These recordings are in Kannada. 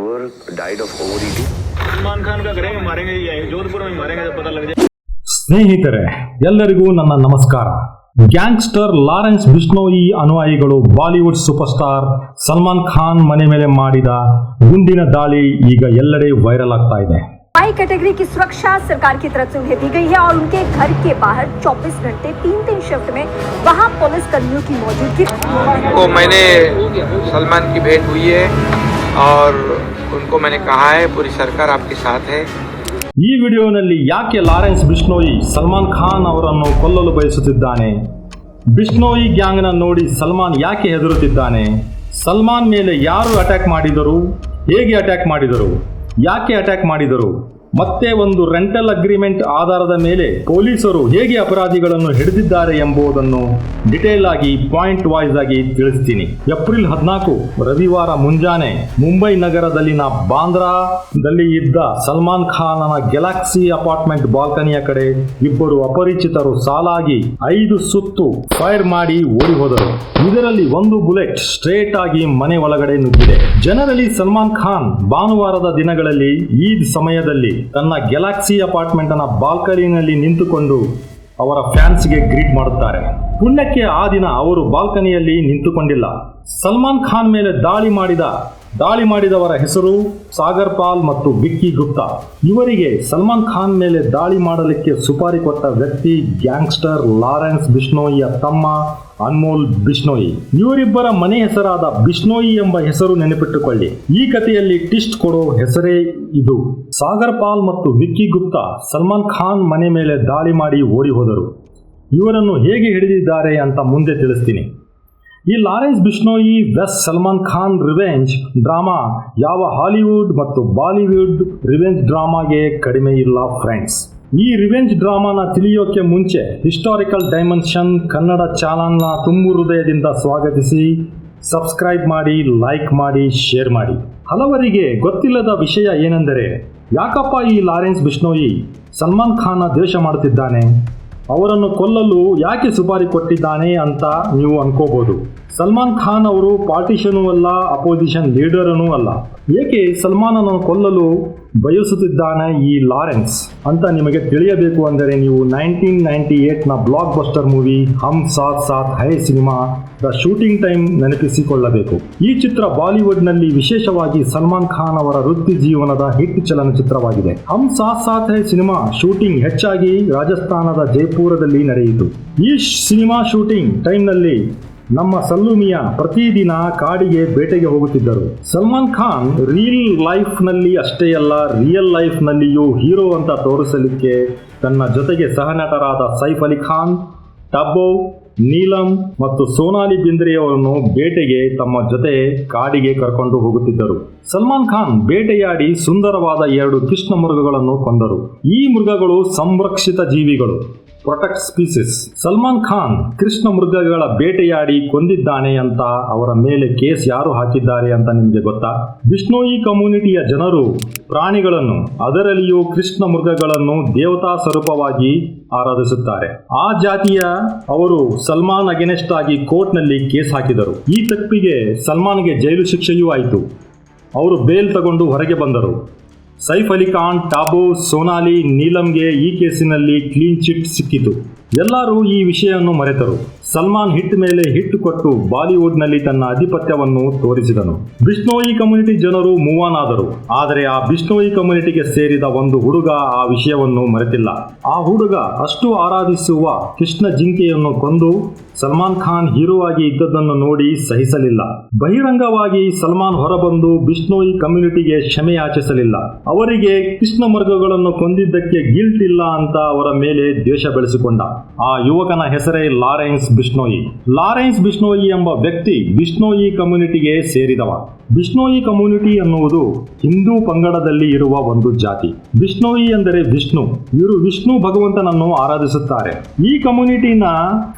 murderer died of overeating. Salman Khan का करेंगे मारेंगे ये जोधपुर में मारेंगे जब पता लग जाए ಸ್ನೇಹಿತರೆ ಎಲ್ಲರಿಗೂ ನನ್ನ ನಮಸ್ಕಾರ ಗ್ಯಾಂಗ್ಸ್ಟರ್ ಲಾರೆನ್ಸ್ ಬಿಷ್ಣೋಯಿ ಅನುಯಾಯಿಗಳು Bollywood super star Salman Khan ಮನೆ ಮೇಲೆ ಮಾಡಿದ ಗುಂಡಿನ ದಾಳಿ ಈಗ ಎಲ್ಲೆಡೆ ವೈರಲ್ ಆಗ್ತಾ ಇದೆ वाई कैटेगरी की सुरक्षा सरकार की तरफ से उन्हें दी गई है और उनके घर के बाहर 24 घंटे तीन तीन शिफ्ट में वहां पुलिस कर्मियों की मौजूदगी को मैंने सलमान की भेंट हुई है और उनको मैंने कहा है पूरी सरकार आपके साथ है ಈ ವಿಡಿಯೋನಲ್ಲಿ ಯಾಕೆ ಲಾರೆನ್ಸ್ ಬಿಷ್ಣೋಯಿ ಸಲ್ಮಾನ್ ಖಾನ್ ಅವರನ್ನು ಕೊಲ್ಲಲು ಬಯಸುತ್ತಿದ್ದಾನೆ ಬಿಷ್ಣೋಯಿ ಗ್ಯಾಂಗ್ನ ನೋಡಿ ಸಲ್ಮಾನ್ ಯಾಕೆ ಹೆದರುತ್ತಿದ್ದಾನೆ ಸಲ್ಮಾನ್ ಮೇಲೆ ಯಾರು ಅಟ್ಯಾಕ್ ಮಾಡಿದರು ಹೇಗೆ ಅಟ್ಯಾಕ್ ಮಾಡಿದರು ಯಾಕೆ ಅಟ್ಯಾಕ್ ಮಾಡಿದರು ಮತ್ತೆ ಒಂದು ರೆಂಟಲ್ ಅಗ್ರಿಮೆಂಟ್ ಆಧಾರದ ಮೇಲೆ ಪೊಲೀಸರು ಹೇಗೆ ಅಪರಾಧಿಗಳನ್ನು ಹಿಡಿದಿದ್ದಾರೆ ಎಂಬುದನ್ನು ಡಿಟೇಲ್ ಆಗಿ ಪಾಯಿಂಟ್ ವೈಸ್ ಆಗಿ ತಿಳಿಸ್ತೀನಿ. ಏಪ್ರಿಲ್ ಹದಿನಾಲ್ಕು, ರವಿವಾರ ಮುಂಜಾನೆ ಮುಂಬೈ ನಗರದಲ್ಲಿನ ಬಾಂದ್ರಾದಲ್ಲಿ ಇದ್ದ ಸಲ್ಮಾನ್ ಖಾನನ ಗೆಲಾಕ್ಸಿ ಅಪಾರ್ಟ್ಮೆಂಟ್ ಬಾಲ್ಕನಿಯ ಕಡೆ ಇಬ್ಬರು ಅಪರಿಚಿತರು ಸಾಲಾಗಿ ಐದು ಸುತ್ತು ಫೈರ್ ಮಾಡಿ ಓಡಿ ಹೋದರು ಇದರಲ್ಲಿ ಒಂದು ಬುಲೆಟ್ ಸ್ಟ್ರೇಟ್ ಆಗಿ ಮನೆ ಒಳಗಡೆ ನುಗ್ಗಿದೆ. ಜನರಲಿ ಸಲ್ಮಾನ್ ಖಾನ್ ಭಾನುವಾರದ ದಿನಗಳಲ್ಲಿ, ಈದ್ ಸಮಯದಲ್ಲಿ ತನ್ನ ಗೆಲಾಕ್ಸಿ ಅಪಾರ್ಟ್ಮೆಂಟ್ ಬಾಲ್ಕನಿಯಲ್ಲಿ ನಿಂತುಕೊಂಡು ಅವರ ಫ್ಯಾನ್ಸ್ಗೆ ಗ್ರೀಟ್ ಮಾಡುತ್ತಾರೆ. ಪುಣ್ಯಕ್ಕೆ ಆ ದಿನ ಅವರು ಬಾಲ್ಕನಿಯಲ್ಲಿ ನಿಂತುಕೊಂಡಿಲ್ಲ. ಸಲ್ಮಾನ್ ಖಾನ್ ಮೇಲೆ ದಾಳಿ ಮಾಡಿದ ದಾಳಿ ಮಾಡಿದವರ ಹೆಸರು ಸಾಗರ್ ಪಾಲ್ ಮತ್ತು ಬಿಕ್ಕಿ ಗುಪ್ತಾ. ಇವರಿಗೆ ಸಲ್ಮಾನ್ ಖಾನ್ ಮೇಲೆ ದಾಳಿ ಮಾಡಲಿಕ್ಕೆ ಸುಪಾರಿ ಕೊಟ್ಟ ವ್ಯಕ್ತಿ ಗ್ಯಾಂಗ್ಸ್ಟರ್ ಲಾರೆನ್ಸ್ ಬಿಷ್ಣೋಯಿಯ ತಮ್ಮ ಅನ್ಮೋಲ್ ಬಿಷ್ಣೋಯಿ. ಇವರಿಬ್ಬರ ಮನೆ ಹೆಸರಾದ ಬಿಷ್ಣೋಯಿ ಎಂಬ ಹೆಸರು ನೆನಪಿಟ್ಟುಕೊಳ್ಳಿ. ಈ ಕಥೆಯಲ್ಲಿ ಟಿಸ್ಟ್ ಕೊಡೋ ಹೆಸರೇ ಇದು. ಸಾಗರ್ ಪಾಲ್ ಮತ್ತು ವಿಕ್ಕಿ ಗುಪ್ತಾ ಸಲ್ಮಾನ್ ಖಾನ್ ಮನೆ ಮೇಲೆ ದಾಳಿ ಮಾಡಿ ಓಡಿ ಹೋದರು. ಇವರನ್ನು ಹೇಗೆ ಹಿಡಿದಿದ್ದಾರೆ ಅಂತ ಮುಂದೆ ತಿಳಿಸ್ತೀನಿ. ಈ Lawrence Bishnoi vs Salman Khan revenge drama ಯಾವ ಹಾಲಿವುಡ್ ಮತ್ತು ಬಾಲಿವುಡ್ ರಿವೆಂಜ್ ಡ್ರಾಮಾಗೆ ಕಡಿಮೆ ಇಲ್ಲ ಫ್ರೆಂಡ್ಸ್. ಈ ರಿವೆಂಜ್ ಡ್ರಾಮಾನ ತಿಳಿಯೋಕೆ ಮುಂಚೆ ಹಿಸ್ಟಾರಿಕಲ್ ಡೈಮೆನ್ಷನ್ ಕನ್ನಡ ಚಾನಲ್ನ ತುಂಬು ಹೃದಯದಿಂದ ಸ್ವಾಗತಿಸಿ, ಸಬ್ಸ್ಕ್ರೈಬ್ ಮಾಡಿ, ಲೈಕ್ ಮಾಡಿ, ಶೇರ್ ಮಾಡಿ. ಹಲವರಿಗೆ ಗೊತ್ತಿಲ್ಲದ ವಿಷಯ ಏನೆಂದರೆ, ಯಾಕಪ್ಪ ಈ ಲಾರೆನ್ಸ್ ಬಿಷ್ಣೋಯಿ ಸಲ್ಮಾನ್ ಖಾನ್ನ ದ್ವೇಷ ಮಾಡುತ್ತಿದ್ದಾನೆ ಅವರನ್ನು ಕೊಲ್ಲಲು ಯಾಕೆ ಸುಪಾರಿ ಕೊಟ್ಟಿದ್ದಾನೆ ಅಂತ ನೀವು ಅನ್ಕೋಬಹುದು ಸಲ್ಮಾನ್ ಖಾನ್ ಅವರು ಪಾರ್ಟಿಷನೂ ಅಲ್ಲ, ಅಪೋಸಿಷನ್ ಲೀಡರನೂ ಅಲ್ಲ. ಏಕೆ ಸಲ್ಮಾನನ್ನು ಕೊಲ್ಲಲು ಬಯಸುತ್ತಿದ್ದಾನೆ ಈ ಲಾರೆನ್ಸ್ ಅಂತ ನಿಮಗೆ ತಿಳಿಯಬೇಕು ಅಂದರೆ ನೀವು nineteen ninety ಏಟ್ನ blockbuster movie Hum Saath Saath Hain cinema the shooting time ನೆನಪಿಸಿಕೊಳ್ಳಬೇಕು. ಈ ಚಿತ್ರ ಬಾಲಿವುಡ್ನಲ್ಲಿ ವಿಶೇಷವಾಗಿ ಸಲ್ಮಾನ್ ಖಾನ್ ಅವರ ವೃತ್ತಿ ಜೀವನದ ಹಿಟ್ ಚಲನಚಿತ್ರವಾಗಿದೆ. ಹಮ್ ಸಾತ್ ಸಾತ್ ಹೈ ಸಿನಿಮಾ ಶೂಟಿಂಗ್ ಹೆಚ್ಚಾಗಿ ರಾಜಸ್ಥಾನದ ಜೈಪುರದಲ್ಲಿ ನಡೆಯಿತು. ಈ ಸಿನಿಮಾ ಶೂಟಿಂಗ್ ಟೈಮ್ನಲ್ಲಿ ನಮ್ಮ ಸಲ್ಲುಮಿಯ ಪ್ರತಿದಿನ ಕಾಡಿಗೆ ಬೇಟೆಗೆ ಹೋಗುತ್ತಿದ್ದರು. ಸಲ್ಮಾನ್ ಖಾನ್ ರಿಯಲ್ ಲೈಫ್ನಲ್ಲಿ ಅಷ್ಟೇ ಅಲ್ಲ ರಿಯಲ್ ಲೈಫ್ ನಲ್ಲಿಯೂ ಹೀರೋ ಅಂತ ತೋರಿಸಲಿಕ್ಕೆ ತನ್ನ ಜೊತೆಗೆ ಸಹನಟರಾದ ಸೈಫ್ ಅಲಿ ಖಾನ್ ಟಬೋ ನೀಲಂ ಮತ್ತು ಸೋನಾಲಿ ಬಿಂದ್ರೆಯವರನ್ನು ಬೇಟೆಗೆ ತಮ್ಮ ಜೊತೆ ಕಾಡಿಗೆ ಕರ್ಕೊಂಡು ಹೋಗುತ್ತಿದ್ದರು. ಸಲ್ಮಾನ್ ಖಾನ್ ಬೇಟೆಯಾಡಿ ಸುಂದರವಾದ ಎರಡು ಕೃಷ್ಣ ಮೃಗಗಳನ್ನು ಕೊಂದರು. ಈ ಮೃಗಗಳು ಸಂರಕ್ಷಿತ ಜೀವಿಗಳು. ಪ್ರೊಟೆಕ್ಟ್ ಸ್ಪೀಸಿಸ್ ಸಲ್ಮಾನ್ ಖಾನ್ ಕೃಷ್ಣ ಮೃಗಗಳ ಬೇಟೆಯಾಡಿ ಕೊಂದಿದ್ದಾನೆ ಅಂತ ಅವರ ಮೇಲೆ ಕೇಸ್ ಯಾರು ಹಾಕಿದ್ದಾರೆ ಅಂತ ನಿಮಗೆ ಗೊತ್ತಾ? ವಿಷ್ಣುಯಿ ಕಮ್ಯುನಿಟಿಯ ಜನರು ಪ್ರಾಣಿಗಳನ್ನು, ಅದರಲ್ಲಿಯೂ ಕೃಷ್ಣ ಮೃಗಗಳನ್ನು ದೇವತಾ ಸ್ವರೂಪವಾಗಿ ಆರಾಧಿಸುತ್ತಾರೆ. ಆ ಜಾತಿಯ ಅವರು ಸಲ್ಮಾನ್ ಅಗೇನೆಸ್ಟ್ ಆಗಿ ಕೋರ್ಟ್ನಲ್ಲಿ ಕೇಸ್ ಹಾಕಿದರು. ಈ ತಪ್ಪಿಗೆ ಸಲ್ಮಾನ್ಗೆ ಜೈಲು ಶಿಕ್ಷೆಯೂ ಆಯಿತು. ಅವರು ಬೇಲ್ ತಗೊಂಡು ಹೊರಗೆ ಬಂದರು. ಸೈಫ್ ಅಲಿ ಖಾನ್, ಟಾಬು ಸೋನಾಲಿ, ನೀಲಂಗೆ ಈ ಕೇಸಿನಲ್ಲಿ ಕ್ಲೀನ್ ಚಿಟ್ ಸಿಕ್ಕಿತು. ಎಲ್ಲರೂ ಈ ವಿಷಯವನ್ನು ಮರೆತರು. ಸಲ್ಮಾನ್ ಹಿಟ್ ಮೇಲೆ ಹಿಟ್ ಕೊಟ್ಟು ಬಾಲಿವುಡ್ನಲ್ಲಿ ತನ್ನ ಆಧಿಪತ್ಯವನ್ನು ತೋರಿಸಿದನು. ಬಿಷ್ಣೋಯಿ ಕಮ್ಯುನಿಟಿ ಜನರು ಮೂವಾನ್ ಆದರು ಆದರೆ ಆ ಬಿಷ್ಣೋಯಿ ಕಮ್ಯುನಿಟಿಗೆ ಸೇರಿದ ಒಂದು ಹುಡುಗ ಆ ವಿಷಯವನ್ನು ಮರೆತಿಲ್ಲ. ಆ ಹುಡುಗ ಅಷ್ಟು ಆರಾಧಿಸುವ ಕೃಷ್ಣ ಜಿಂಕೆಯನ್ನು ಕೊಂದು ಸಲ್ಮಾನ್ ಖಾನ್ ಹೀರೋ ಆಗಿ ಇದ್ದದನ್ನು ನೋಡಿ ಸಹಿಸಲಿಲ್ಲ. ಬಹಿರಂಗವಾಗಿ ಸಲ್ಮಾನ್ ಹೊರಬಂದು ಬಿಷ್ಣೋಯಿ ಕಮ್ಯುನಿಟಿಗೆ ಕ್ಷಮೆ ಯಾಚಿಸಲಿಲ್ಲ. ಅವರಿಗೆ ಕೃಷ್ಣ ಮೃಗಗಳನ್ನು ಕೊಂದಿದ್ದಕ್ಕೆ ಗಿಲ್ಟ್ ಇಲ್ಲ ಅಂತ ಅವರ ಮೇಲೆ ದ್ವೇಷ ಬೆಳೆಸಿಕೊಂಡ. ಆ ಯುವಕನ ಹೆಸರೇ ಲಾರೆನ್ಸ್ ಬಿಷ್ಣೋಯಿ. ಲಾರೆನ್ಸ್ ಬಿಷ್ಣೋಯಿ ಎಂಬ ವ್ಯಕ್ತಿ ಬಿಷ್ಣೋಯಿ ಕಮ್ಯುನಿಟಿಗೆ ಸೇರಿದವ. ಬಿಷ್ಣೋಯಿ ಕಮ್ಯುನಿಟಿ ಅನ್ನುವುದು ಹಿಂದೂ ಪಂಗಡದಲ್ಲಿ ಇರುವ ಒಂದು ಜಾತಿ. ಬಿಷ್ಣೋಯಿ ಎಂದರೆ ವಿಷ್ಣು. ಇವರು ವಿಷ್ಣು ಭಗವಂತನನ್ನು ಆರಾಧಿಸುತ್ತಾರೆ. ಈ ಕಮ್ಯುನಿಟಿನ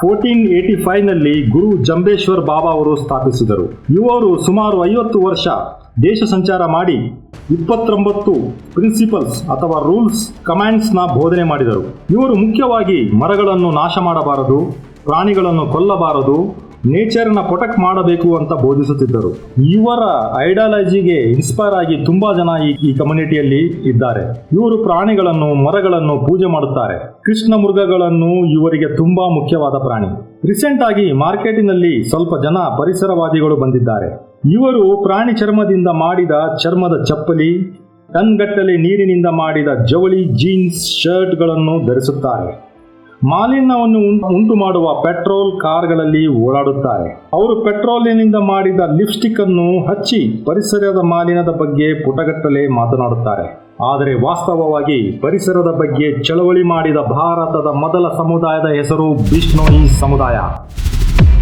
ಫೋರ್ಟೀನ್ ಏಟಿ ಫೈವ್ನಲ್ಲಿ ಗುರು ಜಂಬೇಶ್ವರ್ ಬಾಬಾ ಅವರು ಸ್ಥಾಪಿಸಿದರು. ಇವರು ಸುಮಾರು ಐವತ್ತು ವರ್ಷ ದೇಶ ಸಂಚಾರ ಮಾಡಿ ಇಪ್ಪತ್ತೊಂಬತ್ತು ಪ್ರಿನ್ಸಿಪಲ್ಸ್ ಅಥವಾ ರೂಲ್ಸ್ ಕಮಾಂಡ್ಸ್ನ ಬೋಧನೆ ಮಾಡಿದರು. ಇವರು ಮುಖ್ಯವಾಗಿ ಮರಗಳನ್ನು ನಾಶ ಮಾಡಬಾರದು ಪ್ರಾಣಿಗಳನ್ನು ಕೊಲ್ಲಬಾರದು, ನೇಚರ್ನ ಪ್ರೊಟೆಕ್ಟ್ ಮಾಡಬೇಕು ಅಂತ ಬೋಧಿಸುತ್ತಿದ್ದರು. ಇವರ ಐಡಿಯಾಲಜಿಗೆ ಇನ್ಸ್ಪೈರ್ ಆಗಿ ತುಂಬಾ ಜನ ಈ ಕಮ್ಯುನಿಟಿಯಲ್ಲಿ ಇದ್ದಾರೆ. ಇವರು ಪ್ರಾಣಿಗಳನ್ನು, ಮರಗಳನ್ನು ಪೂಜೆ ಮಾಡುತ್ತಾರೆ. ಕೃಷ್ಣ ಮೃಗಗಳನ್ನು ಇವರಿಗೆ ತುಂಬಾ ಮುಖ್ಯವಾದ ಪ್ರಾಣಿ. ರೀಸೆಂಟ್ ಆಗಿ ಮಾರ್ಕೆಟಿನಲ್ಲಿ ಸ್ವಲ್ಪ ಜನ ಪರಿಸರವಾದಿಗಳು ಬಂದಿದ್ದಾರೆ. ಇವರು ಪ್ರಾಣಿ ಚರ್ಮದಿಂದ ಮಾಡಿದ ಚರ್ಮದ ಚಪ್ಪಲಿ ಟನ್ಗಟ್ಟಲೆ ನೀರಿನಿಂದ ಮಾಡಿದ ಜವಳಿ ಜೀನ್ಸ್ ಶರ್ಟ್ಗಳನ್ನು ಧರಿಸುತ್ತಾರೆ. ಮಾಲಿನ್ಯವನ್ನು ಉಂಟು ಮಾಡುವ ಪೆಟ್ರೋಲ್ ಕಾರ್ಗಳಲ್ಲಿ ಓಡಾಡುತ್ತಾರೆ. ಅವರು ಪೆಟ್ರೋಲಿನಿಂದ ಮಾಡಿದ ಲಿಪ್ಸ್ಟಿಕ್ ಅನ್ನು ಹಚ್ಚಿ ಪರಿಸರದ ಮಾಲಿನ್ಯದ ಬಗ್ಗೆ ಪುಟಗಟ್ಟಲೆ ಮಾತನಾಡುತ್ತಾರೆ. ಆದರೆ ವಾಸ್ತವವಾಗಿ ಪರಿಸರದ ಬಗ್ಗೆ ಚಳವಳಿ ಮಾಡಿದ ಭಾರತದ ಮೊದಲ ಸಮುದಾಯದ ಹೆಸರು ಬಿಷ್ಣೋಯಿ ಸಮುದಾಯ.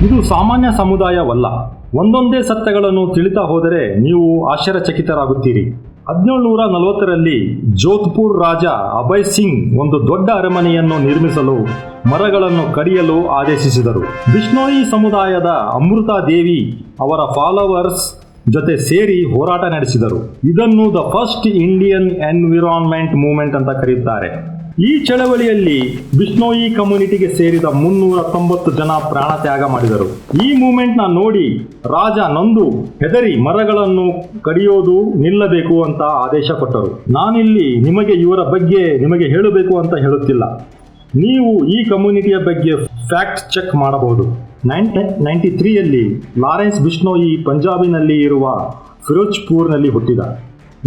ಇದು ಸಾಮಾನ್ಯ ಸಮುದಾಯವಲ್ಲ. ಒಂದೊಂದೇ ಸತ್ಯಗಳನ್ನು ತಿಳಿತಾ ಹೋದರೆ ನೀವು ಆಶ್ಚರ್ಯಚಕಿತರಾಗುತ್ತೀರಿ. ಹದಿನೇಳುನೂರ ನಲವತ್ತರಲ್ಲಿ ಜೋಧ್ಪುರ್ ರಾಜ ಅಭಯ್ ಸಿಂಗ್ ಒಂದು ದೊಡ್ಡ ಅರಮನೆಯನ್ನು ನಿರ್ಮಿಸಲು ಮರಗಳನ್ನು ಕಡಿಯಲು ಆದೇಶಿಸಿದರು. ಬಿಷ್ಣೋಯಿ ಸಮುದಾಯದ ಅಮೃತಾ ದೇವಿ ಅವರ ಫಾಲೋವರ್ಸ್ ಜೊತೆ ಸೇರಿ ಹೋರಾಟ ನಡೆಸಿದರು. ಇದನ್ನು the first Indian environment movement ಅಂತ ಕರೆಯುತ್ತಾರೆ ಈ ಚಳವಳಿಯಲ್ಲಿ ಬಿಷ್ಣೋಯಿ ಕಮ್ಯುನಿಟಿಗೆ ಸೇರಿದ ಮುನ್ನೂರ ತೊಂಬತ್ತು ಜನ ಪ್ರಾಣ ತ್ಯಾಗ ಮಾಡಿದರು. ಈ ಮೂಮೆಂಟ್ನ ನೋಡಿ ರಾಜ ನಂದು ಹೆದರಿ ಮರಗಳನ್ನು ಕಡಿಯೋದು ನಿಲ್ಲಬೇಕು ಅಂತ ಆದೇಶ ಕೊಟ್ಟರು. ನಾನಿಲ್ಲಿ ನಿಮಗೆ ಇವರ ಬಗ್ಗೆ ನಿಮಗೆ ಹೇಳಬೇಕು ಅಂತ ಹೇಳುತ್ತಿಲ್ಲ. ನೀವು ಈ ಕಮ್ಯುನಿಟಿಯ ಬಗ್ಗೆ ಫ್ಯಾಕ್ಟ್ ಚೆಕ್ ಮಾಡಬಹುದು. ನೈನ್ಟೀನ್ ನೈಂಟಿ ತ್ರೀಯಲ್ಲಿ ಲಾರೆನ್ಸ್ ಬಿಷ್ಣೋಯಿ ಪಂಜಾಬಿನಲ್ಲಿ ಇರುವ ಫಿರೋಜ್ಪುರ್ನಲ್ಲಿ ಹುಟ್ಟಿದ.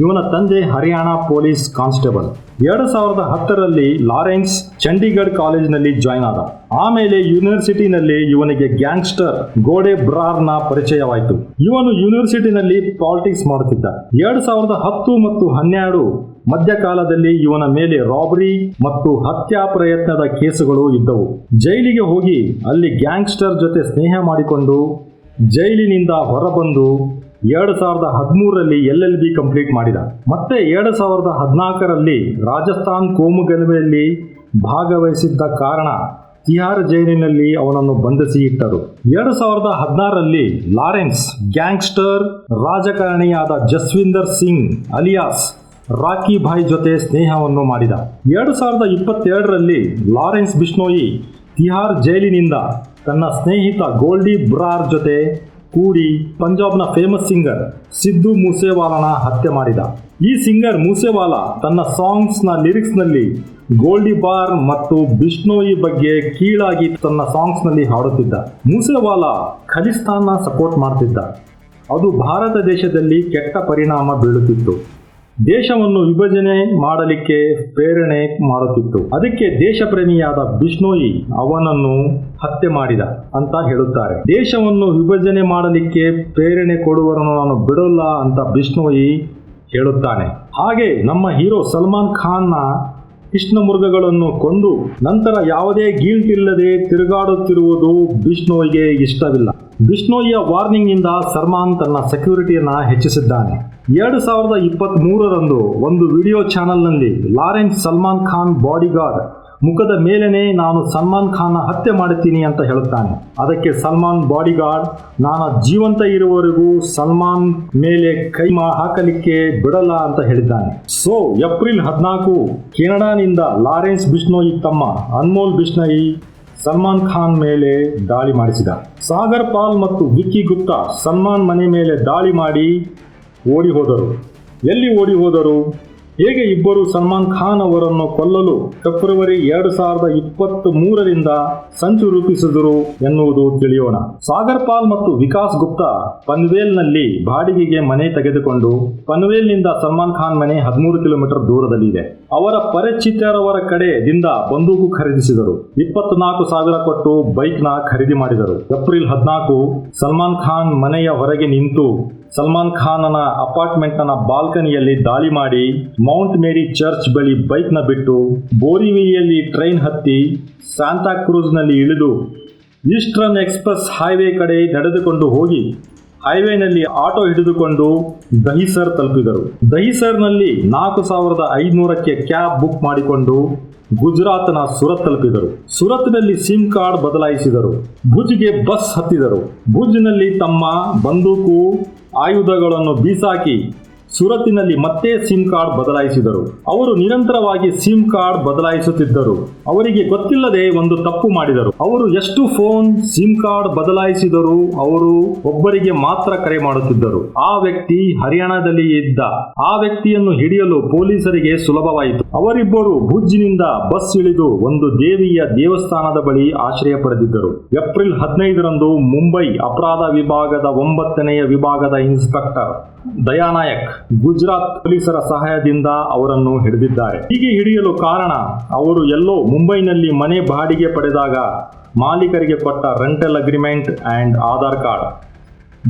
ಇವನ ತಂದೆ ಹರಿಯಾಣ ಪೊಲೀಸ್ ಕಾನ್ಸ್ಟೇಬಲ್. ಎರಡು ಸಾವಿರದ ಹತ್ತರಲ್ಲಿ ಲಾರೆನ್ಸ್ ಚಂಡೀಗಢ್ ಕಾಲೇಜಿನಲ್ಲಿ ಜಾಯ್ನ್ ಆದ. ಆಮೇಲೆ ಯೂನಿವರ್ಸಿಟಿನಲ್ಲಿ ಇವನಿಗೆ ಗ್ಯಾಂಗ್ಸ್ಟರ್ ಗೋಡೆ ಬ್ರಾರ್ನ ಪರಿಚಯವಾಯಿತು. ಇವನು ಯೂನಿವರ್ಸಿಟಿನಲ್ಲಿ ಪಾಲಿಟಿಕ್ಸ್ ಮಾಡುತ್ತಿದ್ದ. ಎರಡು ಸಾವಿರದ ಹತ್ತು ಮತ್ತು ಹನ್ನೆರಡು ಮಧ್ಯಕಾಲದಲ್ಲಿ ಇವನ ಮೇಲೆ ರಾಬರಿ ಮತ್ತು ಹತ್ಯಾ ಪ್ರಯತ್ನದ ಕೇಸುಗಳು ಇದ್ದವು. ಜೈಲಿಗೆ ಹೋಗಿ ಅಲ್ಲಿ ಗ್ಯಾಂಗ್ಸ್ಟರ್ ಜೊತೆ ಸ್ನೇಹ ಮಾಡಿಕೊಂಡು ಜೈಲಿನಿಂದ ಹೊರಬಂದು ಎರಡು ಸಾವಿರದ ಹದಿಮೂರರಲ್ಲಿ ಎಲ್ ಎಲ್ ಬಿ ಕಂಪ್ಲೀಟ್ ಮಾಡಿದ. ಮತ್ತೆ ಎರಡು ಸಾವಿರದ ಹದಿನಾಲ್ಕರಲ್ಲಿ ರಾಜಸ್ಥಾನ್ ಕೋಮುಗಲಭೆಯಲ್ಲಿ ಭಾಗವಹಿಸಿದ್ದ ಕಾರಣ ತಿಹಾರ್ ಜೈಲಿನಲ್ಲಿ ಅವನನ್ನು ಬಂಧಿಸಿ ಇಟ್ಟರು. ಎರಡು ಸಾವಿರದ ಹದಿನಾರರಲ್ಲಿ ಲಾರೆನ್ಸ್ ಗ್ಯಾಂಗ್ಸ್ಟರ್ ರಾಜಕಾರಣಿಯಾದ ಜಸ್ವಿಂದರ್ ಸಿಂಗ್ ಅಲಿಯಾಸ್ ರಾಕಿ ಭಾಯ್ ಜೊತೆ ಸ್ನೇಹವನ್ನು ಮಾಡಿದ. ಎರಡು ಸಾವಿರದ ಇಪ್ಪತ್ತೆರಡರಲ್ಲಿ ಲಾರೆನ್ಸ್ ಬಿಷ್ಣೋಯಿ ತಿಹಾರ್ ಜೈಲಿನಿಂದ ತನ್ನ ಸ್ನೇಹಿತ ಗೋಲ್ಡಿ ಬ್ರಾರ್ ಜೊತೆ ಕೂಡಿ ಪಂಜಾಬ್ನ ಫೇಮಸ್ ಸಿಂಗರ್ ಸಿದ್ದು ಮೂಸೇವಾಲನ ಹತ್ಯೆ ಮಾಡಿದ. ಈ ಸಿಂಗರ್ ಮೂಸೇವಾಲ ತನ್ನ ಸಾಂಗ್ಸ್ನ ಲಿರಿಕ್ಸ್ನಲ್ಲಿ ಗೋಲ್ಡಿ ಬಾರ್ ಮತ್ತು ಬಿಷ್ಣೋಯಿ ಬಗ್ಗೆ ಕೀಳಾಗಿ ತನ್ನ ಸಾಂಗ್ಸ್ನಲ್ಲಿ ಹಾಡುತ್ತಿದ್ದ. ಮೂಸೇವಾಲ ಖಲಿಸ್ತಾನ್ನ ಸಪೋರ್ಟ್ ಮಾಡ್ತಿದ್ದ. ಅದು ಭಾರತ ದೇಶದಲ್ಲಿ ಕೆಟ್ಟ ಪರಿಣಾಮ ಬೀಳುತ್ತಿತ್ತು. ದೇಶವನ್ನು ವಿಭಜನೆ ಮಾಡಲಿಕ್ಕೆ ಪ್ರೇರಣೆ ಮಾಡುತ್ತಿತ್ತು. ಅದಕ್ಕೆ ದೇಶಪ್ರೇಮಿಯಾದ ಬಿಷ್ಣೋಯಿ ಅವನನ್ನು ಹತ್ಯೆ ಮಾಡಿದ ಅಂತ ಹೇಳುತ್ತಾರೆ. ದೇಶವನ್ನು ವಿಭಜನೆ ಮಾಡಲಿಕ್ಕೆ ಪ್ರೇರಣೆ ಕೊಡುವರನ್ನು ನಾನು ಬಿಡೋಲ್ಲ ಅಂತ ಬಿಷ್ಣೋಯಿ ಹೇಳುತ್ತಾನೆ. ಹಾಗೆ ನಮ್ಮ ಹೀರೋ ಸಲ್ಮಾನ್ ಖಾನ್ನ ಕೃಷ್ಣ ಮೃಗಗಳನ್ನು ಕೊಂದು ನಂತರ ಯಾವುದೇ ಗೀಲ್ಟ್ ಇಲ್ಲದೆ ತಿರುಗಾಡುತ್ತಿರುವುದು ಬಿಷ್ಣೋಯಿಗೆ ಇಷ್ಟವಿಲ್ಲ. ಬಿಷ್ಣೋಯಿಯ ವಾರ್ನಿಂಗ್ ಸರ್ಮಾನ್ ತನ್ನ ಸೆಕ್ಯೂರಿಟಿಯನ್ನು ಹೆಚ್ಚಿಸಿದ್ದಾನೆ. ಎರಡು ಸಾವಿರದ ಇಪ್ಪತ್ತ್ ಮೂರರಂದು ಒಂದು ವಿಡಿಯೋ ಚಾನೆಲ್ನಲ್ಲಿ ಲಾರೆನ್ಸ್ ಸಲ್ಮಾನ್ ಖಾನ್ ಬಾಡಿಗಾರ್ಡ್ ಮುಖದ ಮೇಲೇನೆ ನಾನು ಸಲ್ಮಾನ್ ಖಾನ್ ಹತ್ಯೆ ಮಾಡುತ್ತೀನಿ ಅಂತ ಹೇಳುತ್ತಾನೆ. ಅದಕ್ಕೆ ಸಲ್ಮಾನ್ ಬಾಡಿಗಾರ್ಡ್, ನಾನು ಜೀವಂತ ಇರುವವರೆಗೂ ಸಲ್ಮಾನ್ ಮೇಲೆ ಕೈ ಹಾಕಲಿಕ್ಕೆ ಬಿಡಲ್ಲ ಅಂತ ಹೇಳಿದ್ದಾನೆ. ಸೊ ಏಪ್ರಿಲ್ ಹದಿನಾಲ್ಕು, ಕೆನಡಾನಿಂದ ಲಾರೆನ್ಸ್ ಬಿಷ್ಣೋಯಿ ತಮ್ಮ, ಅನ್ಮೋಲ್ ಬಿಷ್ಣೋಯಿ ಸಲ್ಮಾನ್ ಖಾನ್ ಮೇಲೆ ದಾಳಿ ಮಾಡಿಸಿದ. ಸಾಗರ್ ಪಾಲ್ ಮತ್ತು ವಿಕ್ಕಿ ಗುಪ್ತಾ ಸಲ್ಮಾನ್ ಮನೆ ಮೇಲೆ ದಾಳಿ ಮಾಡಿ ಓಡಿ ಹೋದರು. ಎಲ್ಲಿ ಓಡಿ ಹೋದರು? ಹೇಗೆ ಇಬ್ಬರು ಸಲ್ಮಾನ್ ಖಾನ್ ಅವರನ್ನು ಕೊಲ್ಲಲು ಫೆಬ್ರವರಿ ಎರಡು ಸಾವಿರದ ಇಪ್ಪತ್ತ್ ಮೂರರಿಂದ ಸಂಚು ರೂಪಿಸಿದರು ಎನ್ನುವುದು ತಿಳಿಯೋಣ. ಸಾಗರ್ ಪಾಲ್ ಮತ್ತು ವಿಕಾಸ್ ಗುಪ್ತಾ ಪನ್ವೇಲ್ನಲ್ಲಿ ಬಾಡಿಗೆಗೆ ಮನೆ ತೆಗೆದುಕೊಂಡು ಪನ್ವೇಲ್ನಿಂದ ಸಲ್ಮಾನ್ ಖಾನ್ ಮನೆ ಹದಿಮೂರು ಕಿಲೋಮೀಟರ್ ದೂರದಲ್ಲಿದೆ. ಅವರ ಪರಿಚಿತರವರ ಕಡೆದಿಂದ ಬಂದೂಕು ಖರೀದಿಸಿದರು. ಇಪ್ಪತ್ನಾಲ್ಕು ಸಾವಿರ ಕೊಟ್ಟು ಬೈಕ್ನ ಖರೀದಿ ಮಾಡಿದರು. ಏಪ್ರಿಲ್ ಹದಿನಾಲ್ಕು ಸಲ್ಮಾನ್ ಖಾನ್ ಮನೆಯ ಹೊರಗೆ ನಿಂತು ಸಲ್ಮಾನ್ ಖಾನನ ಅಪಾರ್ಟ್ಮೆಂಟ್ನ ಬಾಲ್ಕನಿಯಲ್ಲಿ ದಾಳಿ ಮಾಡಿ ಮೌಂಟ್ ಮೇರಿ ಚರ್ಚ್ ಬಳಿ ಬೈಕ್ನ ಬಿಟ್ಟು ಬೋರಿವಿಯಲ್ಲಿ ಟ್ರೈನ್ ಹತ್ತಿ ಸಾಂತಾ ಕ್ರೂಸ್ನಲ್ಲಿ ಇಳಿದು ಈಸ್ಟರ್ನ್ ಎಕ್ಸ್ಪ್ರೆಸ್ ಹೈವೇ ಕಡೆ ನಡೆದುಕೊಂಡು ಹೋಗಿ ಹೈವೇನಲ್ಲಿ ಆಟೋ ಹಿಡಿದುಕೊಂಡು ದಹಿಸರ್ ತಲುಪಿದರು. ದಹಿಸರ್ನಲ್ಲಿ ನಾಲ್ಕು ಸಾವಿರದ ಐದುನೂರಕ್ಕೆ ಕ್ಯಾಬ್ ಬುಕ್ ಮಾಡಿಕೊಂಡು ಗುಜರಾತ್ನ ಸುರತ್ ತಲುಪಿದರು. ಸುರತ್ನಲ್ಲಿ ಸಿಮ್ ಕಾರ್ಡ್ ಬದಲಾಯಿಸಿದರು. ಭುಜ್ಗೆ ಬಸ್ ಹತ್ತಿದರು. ಭುಜ್ನಲ್ಲಿ ತಮ್ಮ ಬಂದೂಕು ಆಯುಧಗಳನ್ನು ಬೀಸಾಕಿ ಸುರತ್ತಿನಲ್ಲಿ ಮತ್ತೆ ಸಿಮ್ ಕಾರ್ಡ್ ಬದಲಾಯಿಸಿದರು. ಅವರು ನಿರಂತರವಾಗಿ ಸಿಮ್ ಕಾರ್ಡ್ ಬದಲಾಯಿಸುತ್ತಿದ್ದರು. ಅವರಿಗೆ ಗೊತ್ತಿಲ್ಲದೆ ಒಂದು ತಪ್ಪು ಮಾಡಿದರು. ಅವರು ಎಷ್ಟು ಫೋನ್, ಸಿಮ್ ಕಾರ್ಡ್ ಬದಲಾಯಿಸಿದರು ಅವರು ಒಬ್ಬರಿಗೆ ಮಾತ್ರ ಕರೆ ಮಾಡುತ್ತಿದ್ದರು. ಆ ವ್ಯಕ್ತಿ ಹರಿಯಾಣದಲ್ಲಿ ಇದ್ದ. ಆ ವ್ಯಕ್ತಿಯನ್ನು ಹಿಡಿಯಲು ಪೊಲೀಸರಿಗೆ ಸುಲಭವಾಯಿತು. ಅವರಿಬ್ಬರು ಭುಜ್ನಿಂದ ಬಸ್ ಇಳಿದು ಒಂದು ದೇವಿಯ ದೇವಸ್ಥಾನದ ಬಳಿ ಆಶ್ರಯ ಪಡೆದಿದ್ದರು. ಏಪ್ರಿಲ್ ಹದಿನೈದರಂದು ಮುಂಬೈ ಅಪರಾಧ ವಿಭಾಗದ ಒಂಬತ್ತನೆಯ ವಿಭಾಗದ ಇನ್ಸ್ಪೆಕ್ಟರ್. ದಯಾನಾಯಕ್ ಗುಜರಾತ್ ಪೊಲೀಸರ ಸಹಾಯದಿಂದ ಅವರನ್ನು ಹಿಡಿದಿದ್ದಾರೆ. ಹೀಗೆ ಹಿಡಿಯಲು ಕಾರಣ, ಅವರು ಎಲ್ಲೋ ಮುಂಬೈನಲ್ಲಿ ಮನೆ ಬಾಡಿಗೆ ಪಡೆದಾಗ ಮಾಲೀಕರಿಗೆ ಕೊಟ್ಟ rental agreement and Aadhaar card.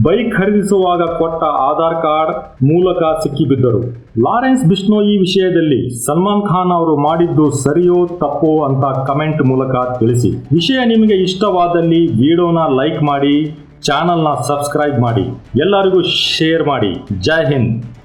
Bike ಖರೀದಿಸುವಾಗ ಕೊಟ್ಟ ಆಧಾರ್ ಕಾರ್ಡ್ ಮೂಲಕ ಸಿಕ್ಕಿಬಿದ್ದರು. ಲಾರೆನ್ಸ್ ಬಿಷ್ಣೋಯಿ ವಿಷಯದಲ್ಲಿ ಸಲ್ಮಾನ್ ಖಾನ್ ಅವರು ಮಾಡಿದ್ದು ಸರಿಯೋ ತಪ್ಪೋ ಅಂತ ಕಮೆಂಟ್ ಮೂಲಕ ತಿಳಿಸಿ. ವಿಷಯ ನಿಮಗೆ ಇಷ್ಟವಾದಲ್ಲಿ ವಿಡಿಯೋನ ಲೈಕ್ ಮಾಡಿ ಚಾನಲ್ನ ಸಬ್ಸ್ಕ್ರೈಬ್ ಮಾಡಿ. ಎಲ್ಲರಿಗೂ ಶೇರ್ ಮಾಡಿ. ಜೈ ಹಿಂದ್.